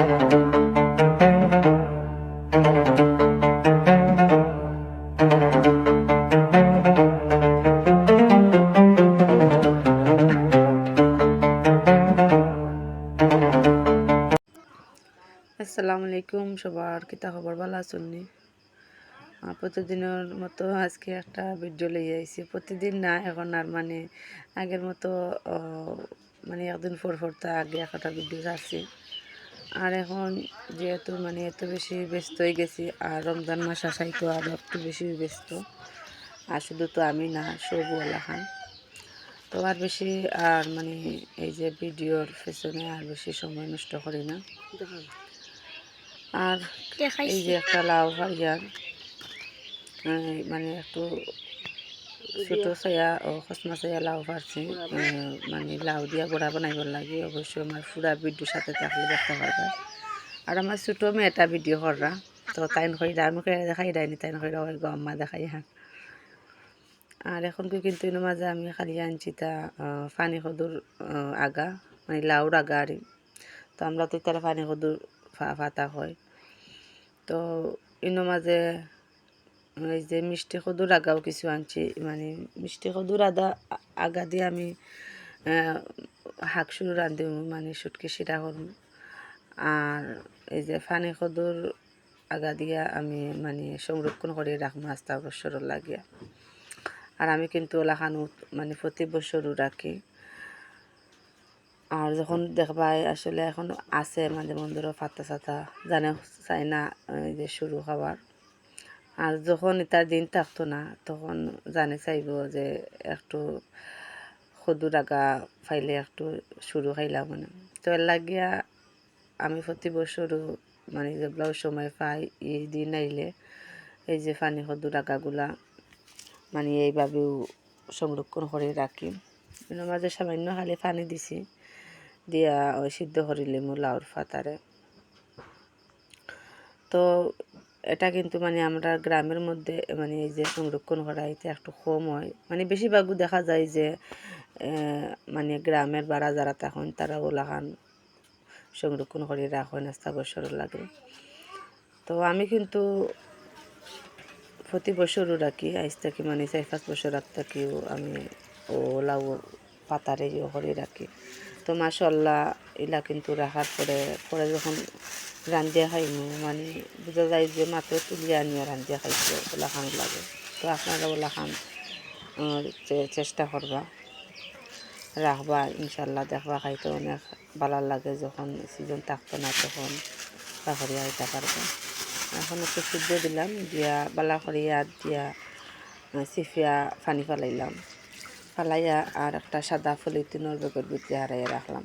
আসসালামু আলাইকুম সবার কিতা খবর? ভালো আছেননি আহ, প্রতিদিনের মতো আজকে একটা ভিডিও লইয়া আইছি। প্রতিদিন না এখন আর মানে আগের মতো মানে একদিন পর পর আগে একটা ভিডিও ছাড়ছি আর এখন যেহেতু মানে এত বেশি ব্যস্ত হয়ে গেছি আর রমজান মাস আসাই তো আরও একটু বেশি ব্যস্ত। আর শুধু তো আমি না সবওয়ালা খান। তো আর বেশি আর মানে এই যে ভিডিওর পেছনে আর বেশি সময় নষ্ট করি না। আর এই যে একটা লাউ ভাইয়ার মানে একটু ছোট ছায়া ও খসমা ছায়া লাউ পারছি মানে লাউ দিয়া বড়া বানাইবার লাগে। অবশ্যই আমার পুরা ভিডিওর সাথে থাকলে দেখতে পারবে আর আমার ছোট মেয়েটা ভিডিও কররা তো তাইন কইরা আমি কইরা দেখাই দেয়নি তাইন কইরা ওই আম্মা দেখাই হ্যাঁ আর এখন কি কিন্তু এর মাঝে আমি খালি আনছি তা পানি কদুর আগা মানে লাউর আগা আর তো আমরা তো তারা পানি কদুর ফাতা হয়। তো ইনো মাঝে এই যে মিষ্টি কদুর আগাও কিছু আনছি মানে মিষ্টি কদুর আদা আগা দিয়ে আমি আহ, শাক শুরু রান্ধি মানে সুটকি সিরা করুন আর এই যে ফানি কদুর আগা দিয়া আমি মানে সংরক্ষণ করে রাখব আস্তা বছর লাগিয়া। আর আমি কিন্তু ওলাখানো মানে প্রতি বছরও রাখি। আর যখন দেখবাই আসলে এখন আছে মাঝে মন্দির ফাতা সাতা জানে চাই না এই যে শুরু খাবার আর যখন এটার দিন থাকতো না, তখন জানে চাইব যে একটু সদুর আগা ফাইলে একটু শুরু খাইলাম মানে। তো এর লাগিয়া আমি প্রতি বছরও মানে যেগুলো সময় পাই, এই দিন আইলে এই যে পানি সদুর আগাগুলা মানে এইভাবেও সংরক্ষণ করে রাখি মাঝে সামান্য খালি পানি দিছি, দিয়া ওই সিদ্ধ করিলে মো লাউর ফাতারে তো এটা কিন্তু মানে আমরা গ্রামের মধ্যে মানে এই যে সংরক্ষণ করা, এতে একটু কম হয়। মানে বেশিরভাগও দেখা যায় যে মানে গ্রামের বাড়া যারা তখন তারা ওলাখান সংরক্ষণ করে রাখেন আস্তা বছর লাগে। তো আমি কিন্তু প্রতি বছরও রাখি, আজ থেকে মানে চার পাঁচ বছর আগ থাকিও আমি ও লাউ পাতারে ইয়ে করে রাখি। তো মাসাল্লাহ এলা কিন্তু রাখার পরে পরে যখন রান্ধিয়া খাইমু মানে বোঝা যায় যে মাত্র তুলিয়া আনিয়া রান্ধিয়া খাইছে ওলা খান লাগে। তো আপনারা ওলা খান চেষ্টা করবা রাখবা ইনশাল্লাহ দেখবা খাইতে অনেক ভালো লাগে যখন সিজন থাকতো না তখন বাকরিয়া খাইতে পারবে এখন একটু সিদ্ধ দিলাম, দিয়া, বালা দিয়া চিফিয়া পানি ফালাইলাম ফালাইয়া আর একটা সাদা পলিথিনের বেগের ভিতরে হারাইয়া রাখলাম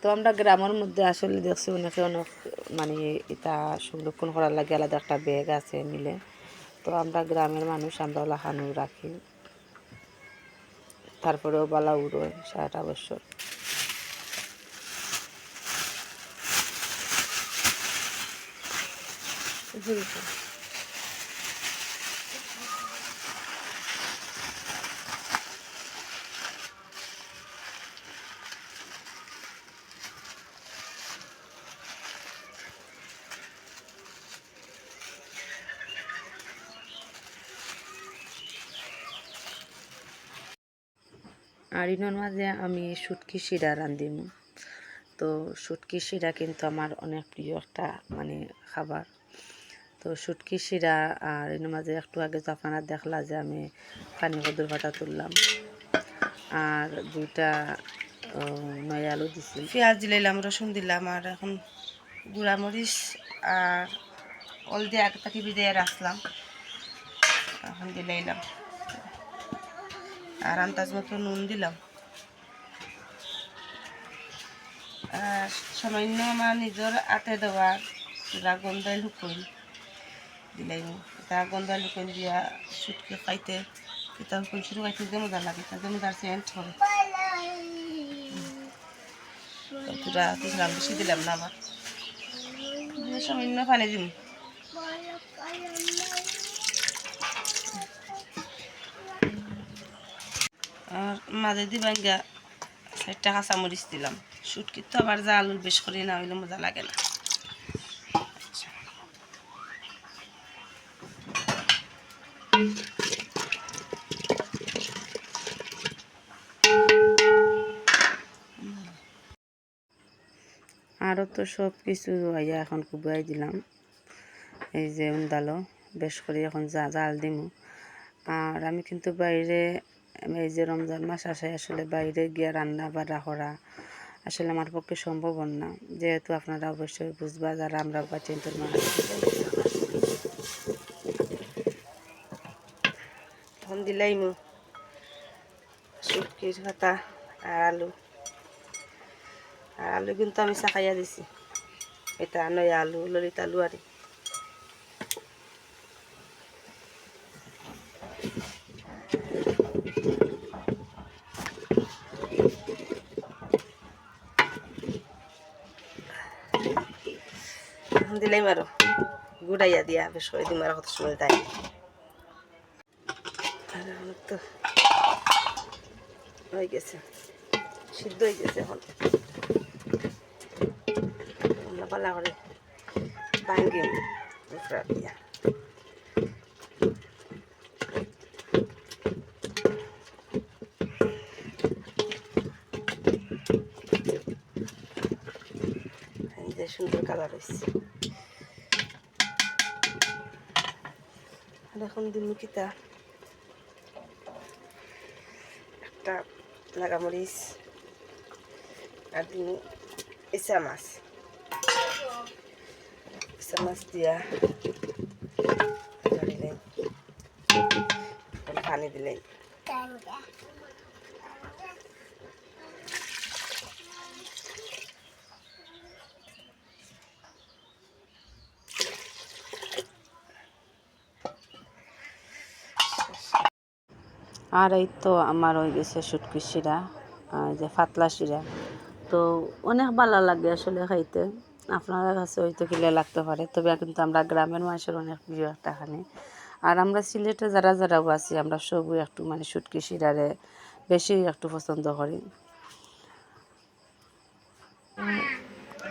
তো আমরা গ্রামের মধ্যে আসলে দেখছি অনেকে অনেক মানে এটা সংরক্ষণ করার লাগে, আলাদা একটা ব্যাগ আছে মিলে। তো আমরা গ্রামের মানুষ, আমরা ওলা খানু রাখি। তারপরেও বালা উড়োয় সারাটা বছর। আর ইনোর মাঝে আমি শুটকি শিরা রান্ধিম। তো শুটকি শিরা কিন্তু আমার অনেক প্রিয় একটা মানে খাবার। তো শুটকি শিরা আর এর মাঝে একটু আগে তো আপনারা দেখলা যে আমি পানি কদুর ভাটা তুললাম। আর দুইটা নয় আলু দিছি। পেঁয়াজ দিলাম, রসুন দিলাম আর এখন মরিচ আর অল দিয়ে আগে থেকে ভিজিয়ে রাখলাম। এখন দিলাইলাম আর আন্দাজ মতো নুন দিলাম। আর সামান্য আমার নিজের হাতে দেওয়া চুলা গন্ধাই লুকইন দিলাই এটা গন্ধাই লুকইন দিয়া সুটকে খাইতে এটা হুকুন শুরু খাইতে যে মজা লাগে, তাতে মজার সেন্ট পুরা দিলাম বেশি দিলাম না দিয়ে সামান্য পানি দিম। আর মাঝে দি ভাঙ্গা সাইডটা কাঁচামরিচ দিলাম। শুটকির তো আবার যা আলুর বেশ করে না, হইলে মজা লাগে না। আরও তো সব কিছু আইয়া এখন কুবাই দিলাম। এই যে উন্দালো, বেশ করে এখন যা জাল দিম। আর আমি কিন্তু বাইরে এই যে রমজান মাস আসে আসলে বাইরে গিয়ে রান্না বাড়া করা আসলে আমার পক্ষে সম্ভব না। যেহেতু আপনারা অবশ্যই বুঝবা যারা আমরা বাচ্চা মানুষ এখন দিলাই মু। শুটকির পাতা আর আলু। আর আলু কিন্তু আমি চাকাইয়া দিছি। এটা নয় আলু, ললিত আলু আর দিলাই মারো গুড়াইয়া দিয়া বেশ করে দিম আর কত সময় তাই তো হয়ে গেছে। সিদ্ধ হয়ে গেছে এখন। করে সুন্দর কালার হয়েছে আর এখন দিন কিতা একটা লাগামরিচ আর দিন ইসা মাছ ইসা মাছ দিয়া দিলেন পানি দিলেন আর এই তো আমার হয়ে গেছে শুটকি শিরা যে পাতলা শিরা। তো অনেক ভালো লাগে আসলে খাইতে। আপনার কাছে হয়তো কিলে লাগতে পারে, তবে কিন্তু আমরা গ্রামের মানুষের অনেক প্রিয় একটা খানি। আর আমরা সিলেটে যারা যারাও আছি, আমরা সবই একটু মানে শুটকি শিরারে বেশি একটু পছন্দ করি।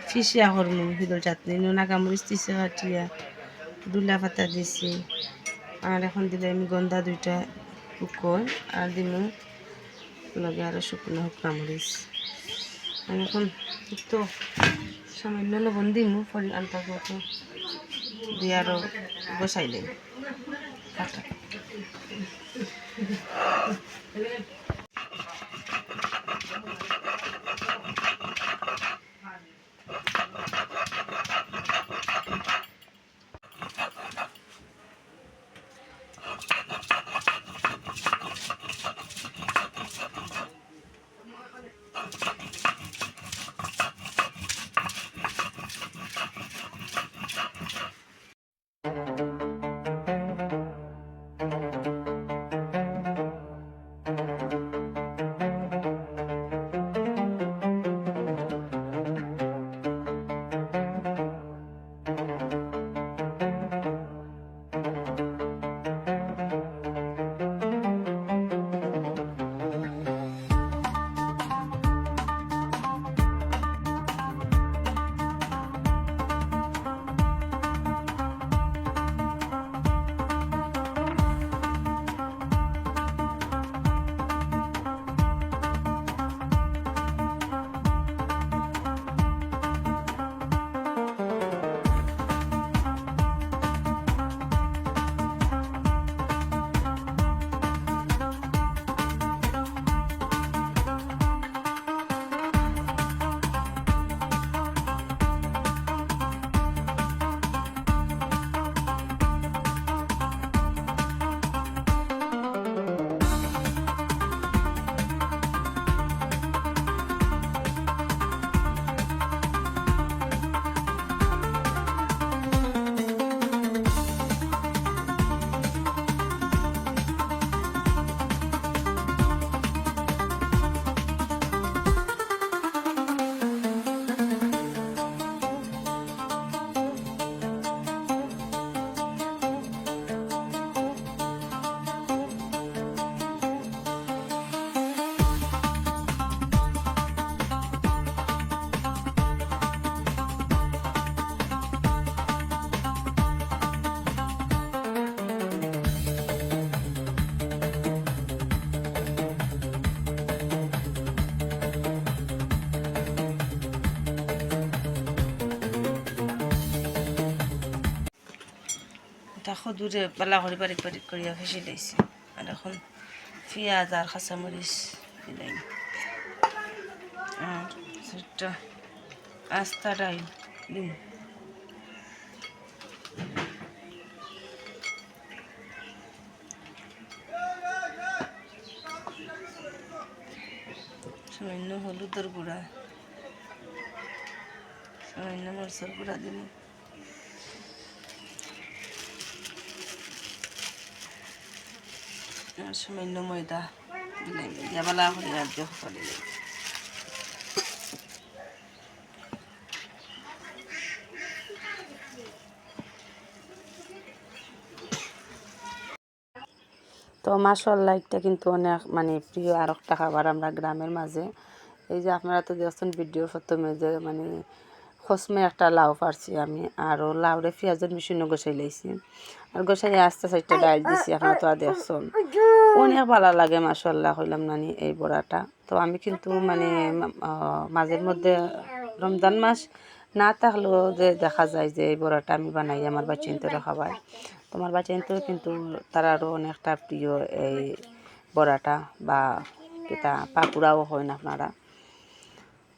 ফিসিয়া করমু, হিদল চাটনি। নাগামরিচ দিছে কাটিয়া দুলা পাতা দিছি। আর এখন দিলে আমি গন্ধা দুইটা। শুকন আর দিমু লগে আরও শুকনো শুকনা মরিচ আর এখন তো সামান্য লবণ দিমু পরি আলতা মতো দিয়ে আরও বসাইলেন কাটা এটা সদূরে পালা বারিক বারিক করিয়া ফেসে লাইছি আর এখন পেঁয়াজ আর কাঁচামরিচ দিলাই। আর সেটা আস্তা ডাইল দিন সামান্য হলুদের গুঁড়া। সামান্য গুঁড়া দিন ময়দা করে তো মাসাল্লাহ এটা কিন্তু অনেক মানে প্রিয় আর একটা খাবার আমরা গ্রামের মাঝে। এই যে আপনারা তো দেখছেন ভিডিওর প্রথমে যে মানে খসমে একটা লাউ পারছি আমি আরও লাউরে পেঁয়াজের মেশিনও গোসাই লাইছি। আর গোসাই আস্তে আস্তে ডাল দিছি আপনারা তো আর দেখছেন। অনেক ভালো লাগে মাসাল্লাহ হইলাম নানি এই বড়াটা। তো আমি কিন্তু মানে মাঝের মধ্যে রমজান মাস না থাকলেও যে দেখা যায় যে এই বড়াটা আমি বানাই আমার বাচ্চান্তরে খাবার। তোমার বাচ্চান্তরে কিন্তু তার আরও অনেকটা প্রিয় এই বড়াটা বা কিতা পাকুড়াও হয় না আপনারা।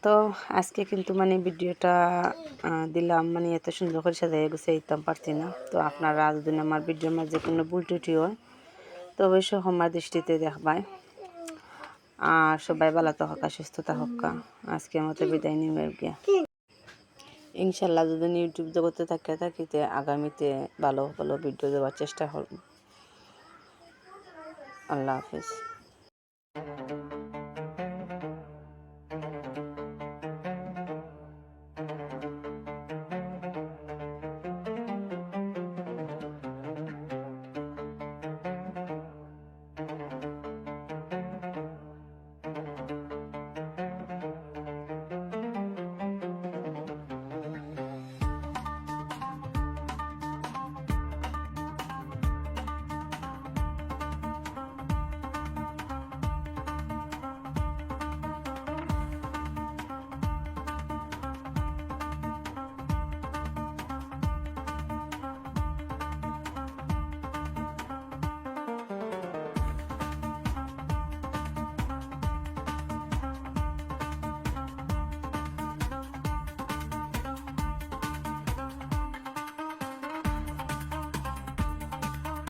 তো আজকে কিন্তু মানে ভিডিওটা দিলাম। মানে এত সুন্দর করে সাজাই গুছিয়ে দিতাম, পারছি না। তো আপনারা যদি আমার ভিডিওর মাঝে কোনো ভুল টুটি হয়, তো অবশ্যই সময় দৃষ্টিতে দেখবাই। আর সবাই ভালো তো হকা সুস্থতা হকা আজকে মতো বিদায় নিবে গিয়া। ইনশাল্লাহ যদি ইউটিউব জগতে থাকে, থাকিতে আগামীতে ভালো ভালো ভিডিও দেওয়ার চেষ্টা করব। আল্লাহ হাফিজ।